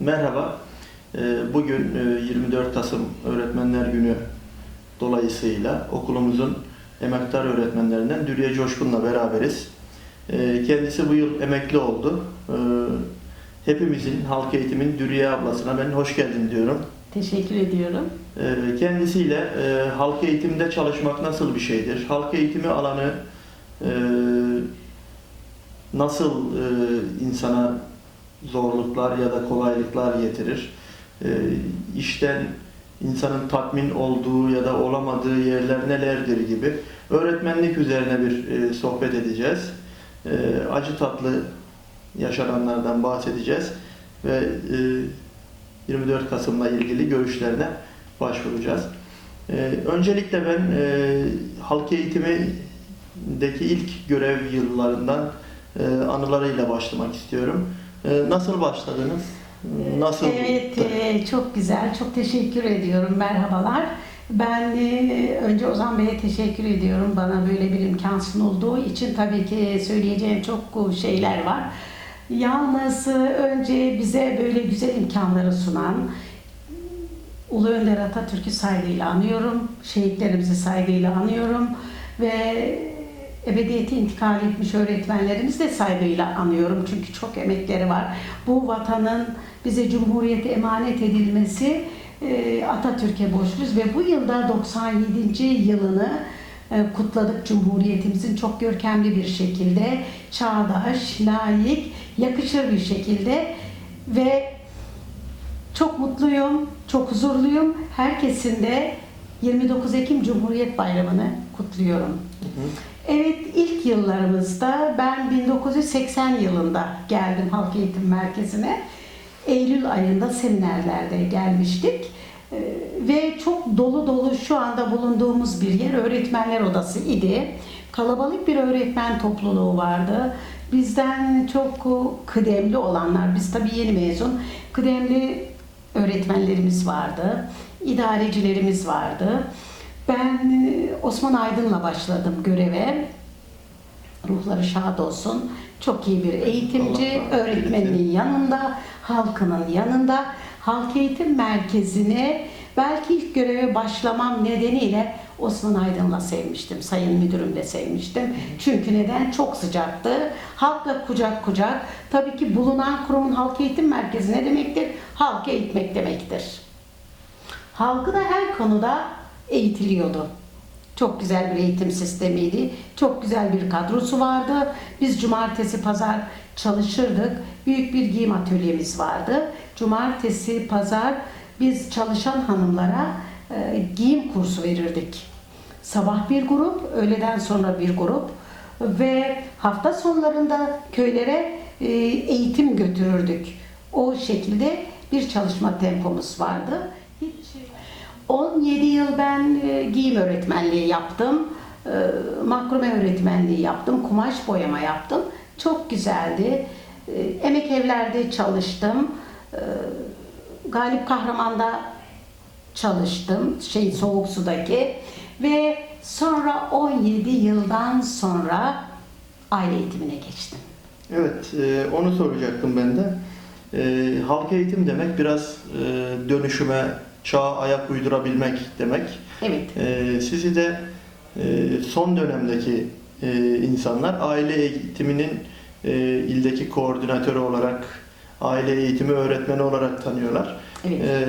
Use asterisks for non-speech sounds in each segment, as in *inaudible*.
Merhaba. Ee, Bugün e, 24 Kasım Öğretmenler Günü dolayısıyla okulumuzun emektar öğretmenlerinden Dürüye Coşkun'la beraberiz. Ee, Kendisi bu yıl emekli oldu. Ee, Hepimizin, halk eğitimin Dürüye ablasına ben hoş geldin diyorum. Teşekkür ediyorum. Kendisiyle e, halk eğitimde çalışmak nasıl bir şeydir? Halk eğitimi alanı e, nasıl e, insana zorluklar ya da kolaylıklar getirir? E, işten insanın tatmin olduğu ya da olamadığı yerler nelerdir gibi öğretmenlik üzerine bir e, sohbet edeceğiz. E, acı tatlı yaşananlardan bahsedeceğiz ve e, 24 Kasım'la ilgili görüşlerine başvuracağız. E, öncelikle ben e, halk eğitimindeki ilk görev yıllarından e, anılarıyla başlamak istiyorum. E, nasıl başladınız? Nasıl? Evet, e, çok güzel. Çok teşekkür ediyorum. Merhabalar. Ben e, önce Ozan Bey'e teşekkür ediyorum. Bana böyle bir imkan sunulduğu için tabii ki söyleyeceğim çok şeyler var. Yalnız e, önce bize böyle güzel imkanları sunan Ulu Önder Atatürk'ü saygıyla anıyorum. Şehitlerimizi saygıyla anıyorum. Ve ebediyete intikal etmiş öğretmenlerimizi de saygıyla anıyorum. Çünkü çok emekleri var. Bu vatanın bize Cumhuriyete emanet edilmesi e, Atatürk'e borçluyuz ve bu yılda 97. yılını e, kutladık Cumhuriyetimizin çok görkemli bir şekilde, çağdaş, layık, yakışır bir şekilde ve çok mutluyum, çok huzurluyum. Herkesin de 29 Ekim Cumhuriyet Bayramı'nı kutluyorum. Hı hı. Evet, ilk yıllarımızda ben 1980 yılında geldim Halk Eğitim Merkezi'ne. Eylül ayında seminerlerde gelmiştik. Ee, Ve çok dolu dolu şu anda bulunduğumuz bir yer öğretmenler odası idi. Kalabalık bir öğretmen topluluğu vardı. Bizden çok kıdemli olanlar, biz tabii yeni mezun, kıdemli öğretmenlerimiz vardı, idarecilerimiz vardı. Ben e, Osman Aydın'la başladım göreve. Ruhları şad olsun. Çok iyi bir eğitimci, Allah rahmet öğretmenin eylesin. yanında, halkının yanında. Halk Eğitim Merkezi'ne belki ilk göreve başlamam nedeniyle Osman Aydın'la sevmiştim. Sayın müdürümle sevmiştim. Çünkü neden? Çok sıcaktı. Halkla kucak kucak. Tabii ki bulunan kurumun Halk Eğitim Merkezi ne demektir? Halkı eğitmek demektir. Halkı da her konuda eğitiliyordu. Çok güzel bir eğitim sistemiydi. Çok güzel bir kadrosu vardı. Biz cumartesi, pazar çalışırdık. Büyük bir giyim atölyemiz vardı. Cumartesi, pazar biz çalışan hanımlara e, giyim kursu verirdik. Sabah bir grup, öğleden sonra bir grup ve hafta sonlarında köylere e, eğitim götürürdük. O şekilde bir çalışma tempomuz vardı. Hiç 17 yıl ben e, giyim öğretmenliği yaptım. E, makrome öğretmenliği yaptım. Kumaş boyama yaptım. Çok güzeldi. E, emek evlerde çalıştım. Galip Kahraman'da çalıştım. Şey soğuk sudaki ve sonra 17 yıldan sonra aile eğitimine geçtim. Evet, onu soracaktım ben de. Halk eğitim demek biraz dönüşüme, çağa ayak uydurabilmek demek. Evet. E, sizi de e, son dönemdeki e, insanlar aile eğitiminin e, ildeki koordinatörü olarak, aile eğitimi öğretmeni olarak tanıyorlar. Evet. E,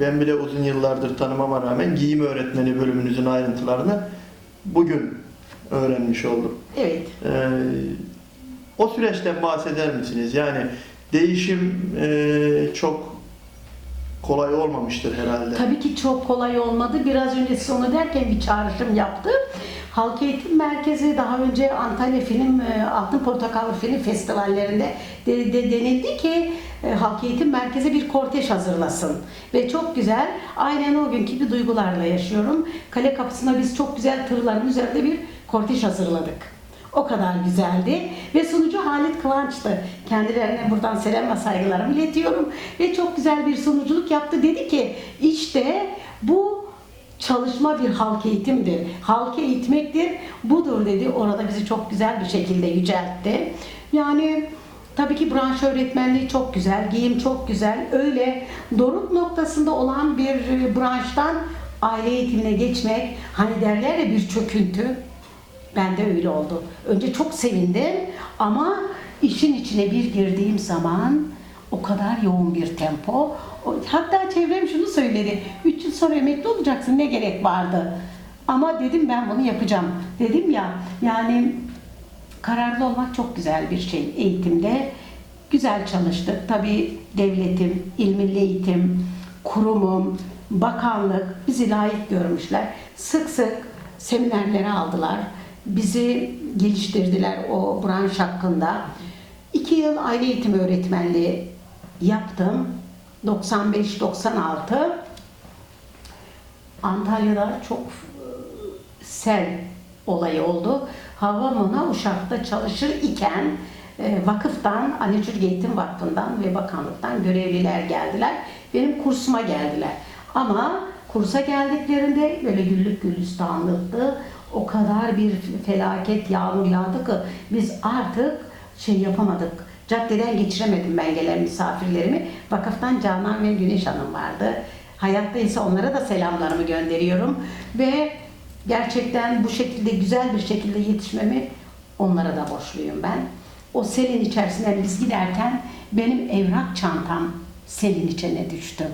ben bile uzun yıllardır tanımama rağmen giyim öğretmeni bölümünüzün ayrıntılarını bugün öğrenmiş oldum. Evet. Ee, o süreçten bahseder misiniz? Yani değişim e, çok kolay olmamıştır herhalde. Tabii ki çok kolay olmadı. Biraz önce siz onu derken bir çağrışım yaptı. Halk Eğitim Merkezi daha önce Antalya Film, e, Altın Portakal Film Festivallerinde de, de- denildi ki e, Halk Eğitim Merkezi bir kortej hazırlasın. Ve çok güzel, aynen o günkü gibi duygularla yaşıyorum. Kale kapısına biz çok güzel tırların üzerinde bir kortej hazırladık. O kadar güzeldi ve sunucu Halit Kıvanç'tı. Kendilerine buradan selam ve saygılarımı iletiyorum. Ve çok güzel bir sunuculuk yaptı. Dedi ki işte bu çalışma bir halk eğitimdir. Halkı eğitmektir. Budur dedi. Orada bizi çok güzel bir şekilde yüceltti. Yani Tabii ki branş öğretmenliği çok güzel, giyim çok güzel. Öyle doruk noktasında olan bir branştan aile eğitimine geçmek, hani derler ya bir çöküntü. Ben de öyle oldu. Önce çok sevindim ama işin içine bir girdiğim zaman o kadar yoğun bir tempo. Hatta çevrem şunu söyledi. 3 yıl sonra emekli olacaksın ne gerek vardı? Ama dedim ben bunu yapacağım. Dedim ya yani kararlı olmak çok güzel bir şey eğitimde. Güzel çalıştık. Tabii devletim, il eğitim, kurumum, bakanlık bizi layık görmüşler. Sık sık seminerlere aldılar. Bizi geliştirdiler o branş hakkında. İki yıl aile eğitimi öğretmenliği yaptım. 95-96 Antalya'da çok e, sel olayı oldu. Havamına Uşak'ta çalışır iken e, vakıftan, Ali Türk Eğitim Vakfı'ndan ve bakanlıktan görevliler geldiler. Benim kursuma geldiler. Ama kursa geldiklerinde böyle güllük gülistanlıktı. O kadar bir felaket yağmur yağdı ki biz artık şey yapamadık. Caddeden geçiremedim ben gelen misafirlerimi. Vakıftan Canan ve Güneş Hanım vardı. Hayatta ise onlara da selamlarımı gönderiyorum. Ve gerçekten bu şekilde güzel bir şekilde yetişmemi onlara da borçluyum ben. O selin içerisinden biz giderken benim evrak çantam selin içine düştü.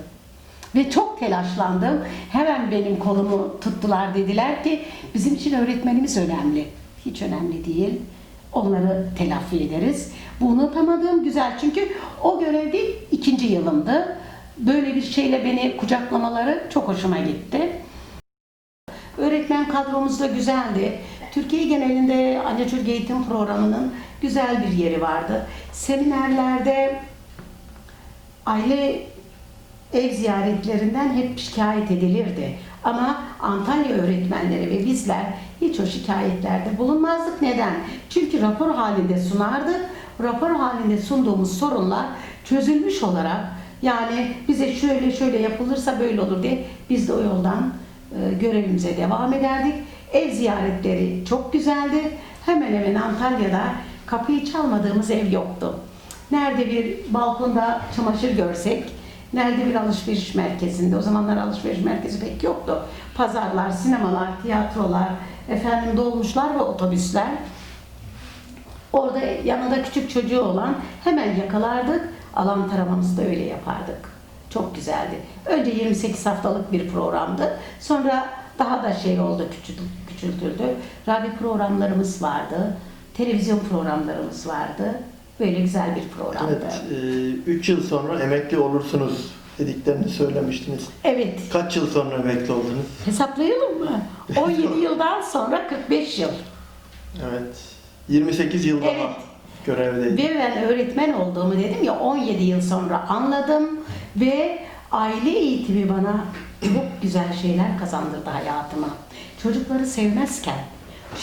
Ve çok telaşlandım. Hemen benim kolumu tuttular dediler ki bizim için öğretmenimiz önemli. Hiç önemli değil. Onları telafi ederiz. Bu unutamadığım güzel çünkü o görevde ikinci yılımdı. Böyle bir şeyle beni kucaklamaları çok hoşuma gitti. Öğretmen kadromuz da güzeldi. Türkiye genelinde Anne Türk Eğitim Programı'nın güzel bir yeri vardı. Seminerlerde aile ev ziyaretlerinden hep şikayet edilirdi. Ama Antalya öğretmenleri ve bizler hiç o şikayetlerde bulunmazdık. Neden? Çünkü rapor halinde sunardık. Rapor halinde sunduğumuz sorunlar çözülmüş olarak yani bize şöyle şöyle yapılırsa böyle olur diye biz de o yoldan e, görevimize devam ederdik. Ev ziyaretleri çok güzeldi. Hemen hemen Antalya'da kapıyı çalmadığımız ev yoktu. Nerede bir balkonda çamaşır görsek, nerede bir alışveriş merkezinde, o zamanlar alışveriş merkezi pek yoktu. Pazarlar, sinemalar, tiyatrolar, efendim dolmuşlar ve otobüsler. Orada yanında küçük çocuğu olan hemen yakalardık. Alan taramamızı da öyle yapardık. Çok güzeldi. Önce 28 haftalık bir programdı. Sonra daha da şey oldu, küçült- küçültüldü. Radyo programlarımız vardı. Televizyon programlarımız vardı. Böyle güzel bir programdı. Evet, 3 yıl sonra emekli olursunuz dediklerini söylemiştiniz. Evet. Kaç yıl sonra emekli oldunuz? Hesaplayalım mı? *laughs* 17 yıldan sonra 45 yıl. Evet. 28 yıl daha Evet. görevdeydin. Ve ben öğretmen olduğumu dedim ya 17 yıl sonra anladım ve aile eğitimi bana çok güzel şeyler kazandırdı hayatıma. Çocukları sevmezken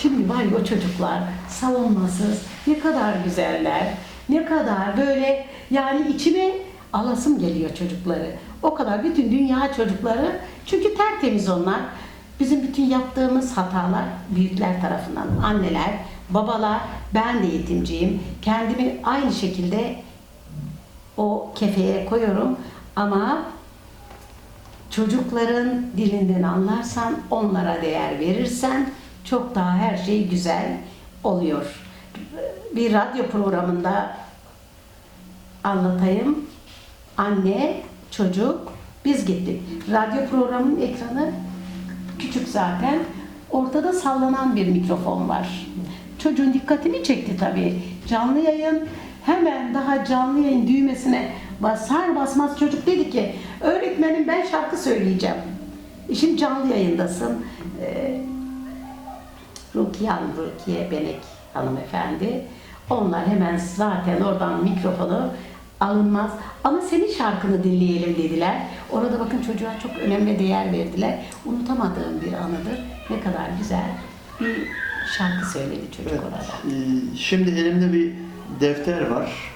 şimdi var ya o çocuklar savunmasız ne kadar güzeller ne kadar böyle yani içime alasım geliyor çocukları. O kadar bütün dünya çocukları çünkü tertemiz onlar. Bizim bütün yaptığımız hatalar büyükler tarafından, anneler, babalar, ben de eğitimciyim. Kendimi aynı şekilde o kefeye koyuyorum ama çocukların dilinden anlarsan, onlara değer verirsen çok daha her şey güzel oluyor. Bir radyo programında anlatayım. Anne, çocuk, biz gittik. Radyo programının ekranı küçük zaten. Ortada sallanan bir mikrofon var. Çocuğun dikkatini çekti tabii. Canlı yayın hemen daha canlı yayın düğmesine basar basmaz çocuk dedi ki öğretmenim ben şarkı söyleyeceğim. Şimdi canlı yayındasın. Ee, Rukiye Rukiye Benek hanımefendi. Onlar hemen zaten oradan mikrofonu alınmaz. Ama senin şarkını dinleyelim dediler. Orada bakın çocuğa çok önemli değer verdiler. Unutamadığım bir anıdır. Ne kadar güzel bir şarkı söyledi çocuk Evet. orada. Ee, Şimdi elimde bir defter var.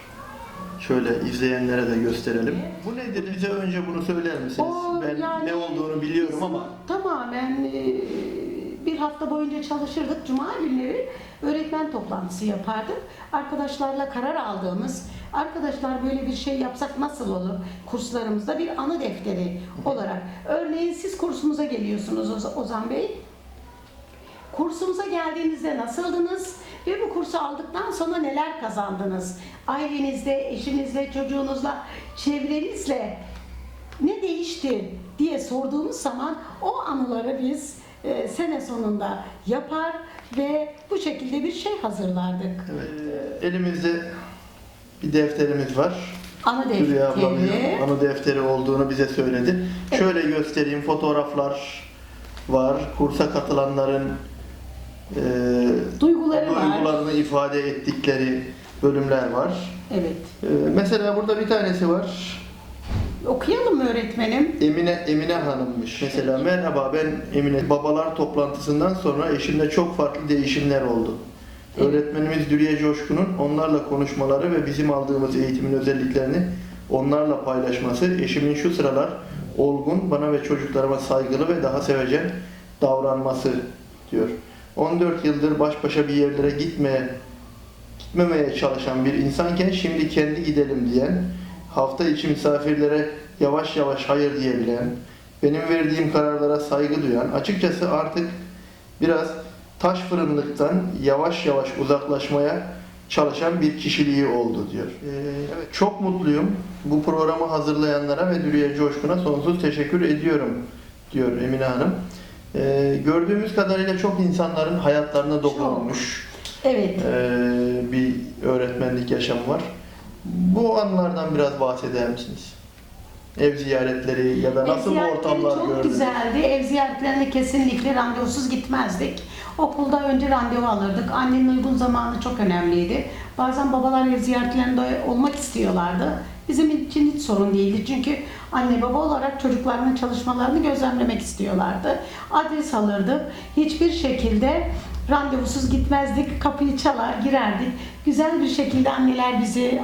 Şöyle izleyenlere de gösterelim. Bu nedir? Bize önce bunu söyler misiniz? O ben yani ne olduğunu biliyorum ama Tamamen e, bir hafta boyunca çalışırdık. Cuma günleri öğretmen toplantısı yapardık. Arkadaşlarla karar aldığımız, arkadaşlar böyle bir şey yapsak nasıl olur? Kurslarımızda bir anı defteri olarak. Örneğin siz kursumuza geliyorsunuz Oz- Ozan Bey. Kursumuza geldiğinizde nasıldınız ve bu kursu aldıktan sonra neler kazandınız? Ailenizle, eşinizle, çocuğunuzla, çevrenizle ne değişti diye sorduğumuz zaman o anıları biz e, sene sonunda yapar ve bu şekilde bir şey hazırlardık. Evet. Elimizde bir defterimiz var. Anı Hülya ablamın defteri. anı defteri olduğunu bize söyledi. Şöyle göstereyim fotoğraflar var. Kursa katılanların e, Duyguları var. duygularını ifade ettikleri bölümler var. Evet. E, mesela burada bir tanesi var. Okuyalım mı öğretmenim? Emine Emine Hanım'mış. Mesela merhaba ben Emine. Babalar toplantısından sonra eşimde çok farklı değişimler oldu. Evet. Öğretmenimiz Dürüye Coşkun'un onlarla konuşmaları ve bizim aldığımız eğitimin özelliklerini onlarla paylaşması, eşimin şu sıralar olgun, bana ve çocuklarıma saygılı ve daha sevecen davranması diyor. 14 yıldır baş başa bir yerlere gitmeye gitmemeye çalışan bir insanken şimdi kendi gidelim diyen, hafta içi misafirlere yavaş yavaş hayır diyebilen, benim verdiğim kararlara saygı duyan, açıkçası artık biraz taş fırınlıktan yavaş yavaş uzaklaşmaya çalışan bir kişiliği oldu diyor. Ee, evet, çok mutluyum. Bu programı hazırlayanlara ve Dürüye Coşkun'a sonsuz teşekkür ediyorum diyor Emine Hanım. Ee, gördüğümüz kadarıyla çok insanların hayatlarına dokunmuş Evet. ee, bir öğretmenlik yaşamı var. Bu anlardan biraz bahseder misiniz? Ev ziyaretleri ya da nasıl Ev ziyaretleri ortamlar çok gördünüz? güzeldi. Ev ziyaretlerine kesinlikle randevusuz gitmezdik. Okulda önce randevu alırdık. Annenin uygun zamanı çok önemliydi. Bazen babalar ev ziyaretlerinde olmak istiyorlardı. Bizim için hiç sorun değildi. Çünkü anne baba olarak çocuklarının çalışmalarını gözlemlemek istiyorlardı. Adres alırdık. Hiçbir şekilde randevusuz gitmezdik. Kapıyı çalar girerdik. Güzel bir şekilde anneler bizi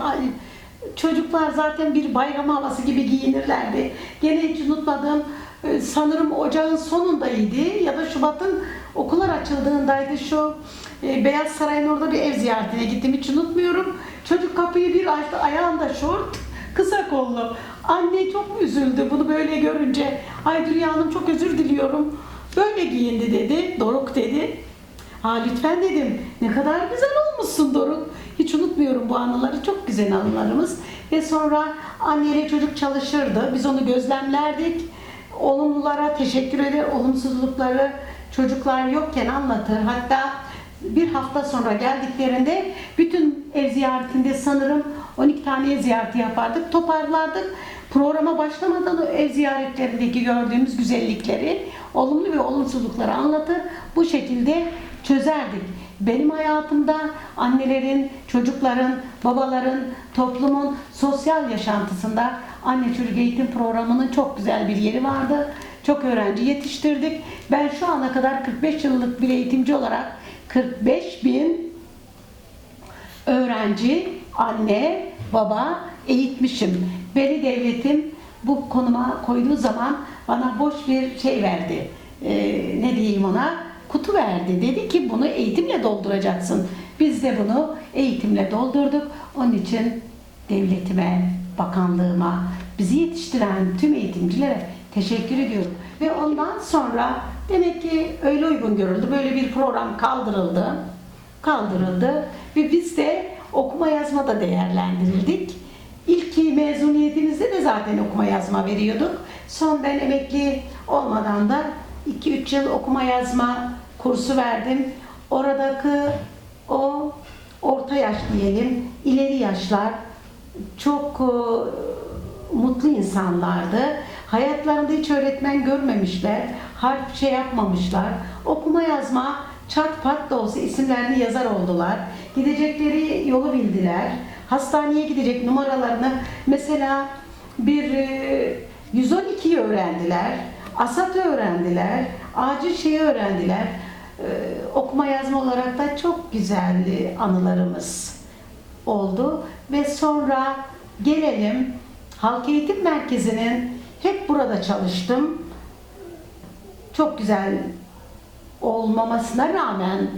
Çocuklar zaten bir bayram havası gibi giyinirlerdi. Gene hiç unutmadığım e, sanırım ocağın sonundaydı ya da Şubat'ın okullar açıldığındaydı şu e, Beyaz Saray'ın orada bir ev ziyaretine gittim hiç unutmuyorum. Çocuk kapıyı bir açtı ayağında şort kısa kollu. Anne çok üzüldü bunu böyle görünce. Ay Dürüye Hanım çok özür diliyorum. Böyle giyindi dedi. Doruk dedi. Ha lütfen dedim. Ne kadar güzel olmuşsun Doruk. Hiç unutmuyorum bu anıları. Çok güzel anılarımız. Ve sonra anneyle çocuk çalışırdı. Biz onu gözlemlerdik. Olumlulara teşekkür eder. Olumsuzlukları çocuklar yokken anlatır. Hatta bir hafta sonra geldiklerinde bütün ev ziyaretinde sanırım 12 tane ev ziyareti yapardık. Toparlardık. Programa başlamadan ev ziyaretlerindeki gördüğümüz güzellikleri, olumlu ve olumsuzlukları anlatır. Bu şekilde çözerdik. Benim hayatımda annelerin, çocukların, babaların, toplumun sosyal yaşantısında anne çocuk eğitim programının çok güzel bir yeri vardı. Çok öğrenci yetiştirdik. Ben şu ana kadar 45 yıllık bir eğitimci olarak 45 bin öğrenci, anne, baba eğitmişim. Beni devletim bu konuma koyduğu zaman bana boş bir şey verdi. Ee, ne diyeyim ona? Kutu verdi. Dedi ki bunu eğitimle dolduracaksın. Biz de bunu eğitimle doldurduk. Onun için devletime, bakanlığıma, bizi yetiştiren tüm eğitimcilere teşekkür ediyorum. Ve ondan sonra demek ki öyle uygun görüldü. Böyle bir program kaldırıldı. Kaldırıldı ve biz de okuma yazma da değerlendirildik. İlk mezuniyetimizde de zaten okuma yazma veriyorduk. Son ben emekli olmadan da 2-3 yıl okuma yazma kursu verdim. Oradaki o orta yaş diyelim, ileri yaşlar çok e, mutlu insanlardı. Hayatlarında hiç öğretmen görmemişler, harf şey yapmamışlar. Okuma yazma çat pat da olsa isimlerini yazar oldular. Gidecekleri yolu bildiler. Hastaneye gidecek numaralarını mesela bir e, 112'yi öğrendiler. ASAT'ı öğrendiler. Acil şeyi öğrendiler. E, okuma yazma olarak da çok güzeldi anılarımız oldu ve sonra gelelim Halk Eğitim Merkezi'nin hep burada çalıştım. Çok güzel olmamasına rağmen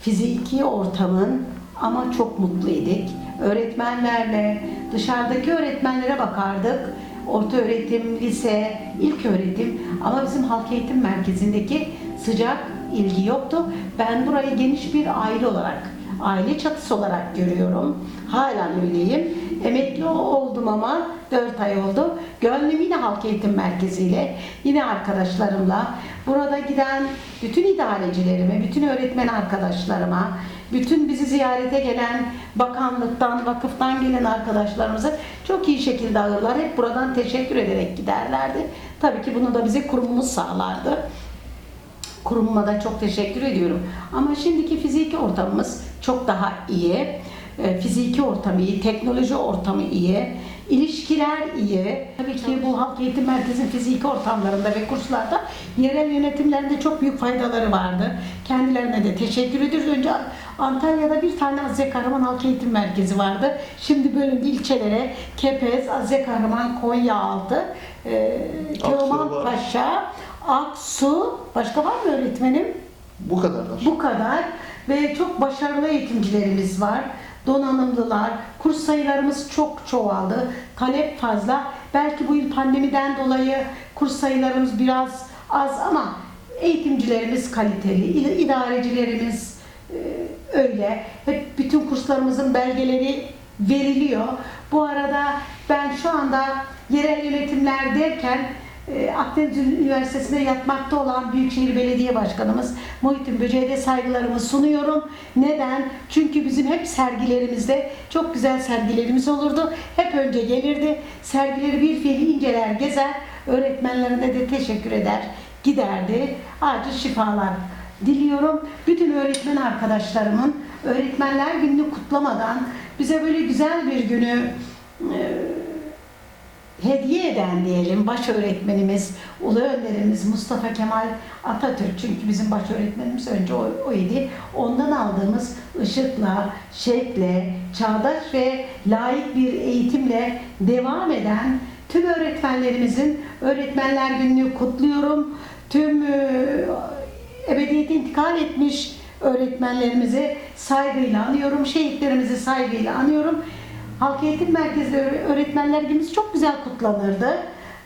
fiziki ortamın ama çok mutluyduk. Öğretmenlerle, dışarıdaki öğretmenlere bakardık. Orta öğretim, lise, ilk öğretim ama bizim halk eğitim merkezindeki sıcak ilgi yoktu. Ben burayı geniş bir aile olarak, aile çatısı olarak görüyorum. Hala öyleyim. Emekli oldum ama 4 ay oldu. Gönlüm yine halk eğitim merkeziyle, yine arkadaşlarımla, burada giden bütün idarecilerime, bütün öğretmen arkadaşlarıma, bütün bizi ziyarete gelen bakanlıktan, vakıftan gelen arkadaşlarımızı çok iyi şekilde ağırlar. Hep buradan teşekkür ederek giderlerdi. Tabii ki bunu da bize kurumumuz sağlardı. Kurumuma da çok teşekkür ediyorum. Ama şimdiki fiziki ortamımız çok daha iyi. E, Fiziki ortam iyi, teknoloji ortamı iyi, ilişkiler iyi. Tabii ki bu halk eğitim merkezin fiziki ortamlarında ve kurslarda yerel yönetimlerinde çok büyük faydaları vardı. Kendilerine de teşekkür ediyoruz. Önce Antalya'da bir tane Azize Kahraman Halk Eğitim Merkezi vardı. Şimdi bölündü ilçelere. Kepez, Azize Kahraman, Konyaaltı, e, Teoman var. Paşa, Aksu, başka var mı öğretmenim? Bu kadarlar. Bu kadar ve çok başarılı eğitimcilerimiz var. Donanımlılar, kurs sayılarımız çok çoğaldı. Talep fazla. Belki bu yıl pandemiden dolayı kurs sayılarımız biraz az ama eğitimcilerimiz kaliteli, id- idarecilerimiz e, öyle. Hep bütün kurslarımızın belgeleri veriliyor. Bu arada ben şu anda yerel yönetimler derken Akdeniz Üniversitesi'nde yatmakta olan Büyükşehir Belediye Başkanımız Muhittin Böceğe de saygılarımı sunuyorum. Neden? Çünkü bizim hep sergilerimizde çok güzel sergilerimiz olurdu. Hep önce gelirdi. Sergileri bir fiil inceler, gezer. Öğretmenlerine de teşekkür eder, giderdi. Acil şifalar diliyorum. Bütün öğretmen arkadaşlarımın Öğretmenler Günü'nü kutlamadan bize böyle güzel bir günü e, hediye eden diyelim baş öğretmenimiz, ulu önderimiz Mustafa Kemal Atatürk. Çünkü bizim baş öğretmenimiz önce o, o idi. Ondan aldığımız ışıkla, şekle, çağdaş ve layık bir eğitimle devam eden tüm öğretmenlerimizin Öğretmenler Günü'nü kutluyorum. Tüm e, ebediyete intikal etmiş öğretmenlerimizi saygıyla anıyorum. Şehitlerimizi saygıyla anıyorum. Halk Eğitim Merkezi öğre- öğretmenler günümüz çok güzel kutlanırdı.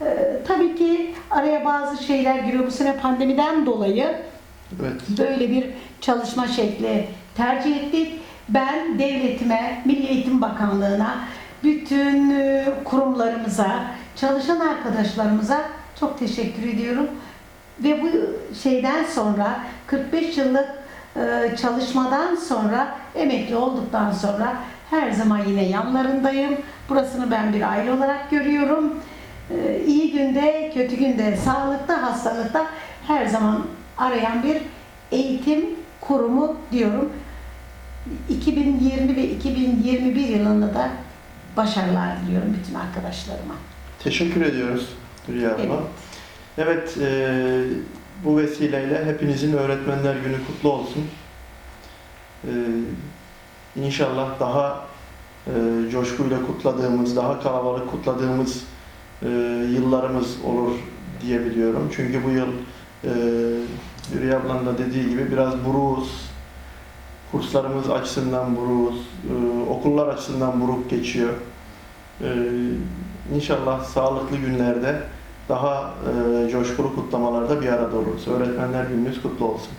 Ee, tabii ki araya bazı şeyler giriyor. Bu sene pandemiden dolayı Evet. böyle bir çalışma şekli tercih ettik. Ben devletime, Milli Eğitim Bakanlığı'na, bütün e, kurumlarımıza, çalışan arkadaşlarımıza çok teşekkür ediyorum. Ve bu şeyden sonra 45 yıllık çalışmadan sonra emekli olduktan sonra her zaman yine yanlarındayım. Burasını ben bir aile olarak görüyorum. E, İyi günde, kötü günde, sağlıkta, hastalıkta her zaman arayan bir eğitim kurumu diyorum. 2020 ve 2021 yılında da başarılar diliyorum bütün arkadaşlarıma. Teşekkür ediyoruz Hülya Hanım'a. Evet. Evet, e, bu vesileyle hepinizin Öğretmenler Günü kutlu olsun. E, inşallah daha e, coşkuyla kutladığımız, daha kalabalık kutladığımız e, yıllarımız olur diyebiliyorum. Çünkü bu yıl e, Hülya ablanın da dediği gibi biraz buruğuz. Kurslarımız açısından buruğuz, e, okullar açısından buruk geçiyor. E, inşallah sağlıklı günlerde daha e, coşkulu kutlamalarda bir arada oluruz. Öğretmenler gününüz kutlu olsun.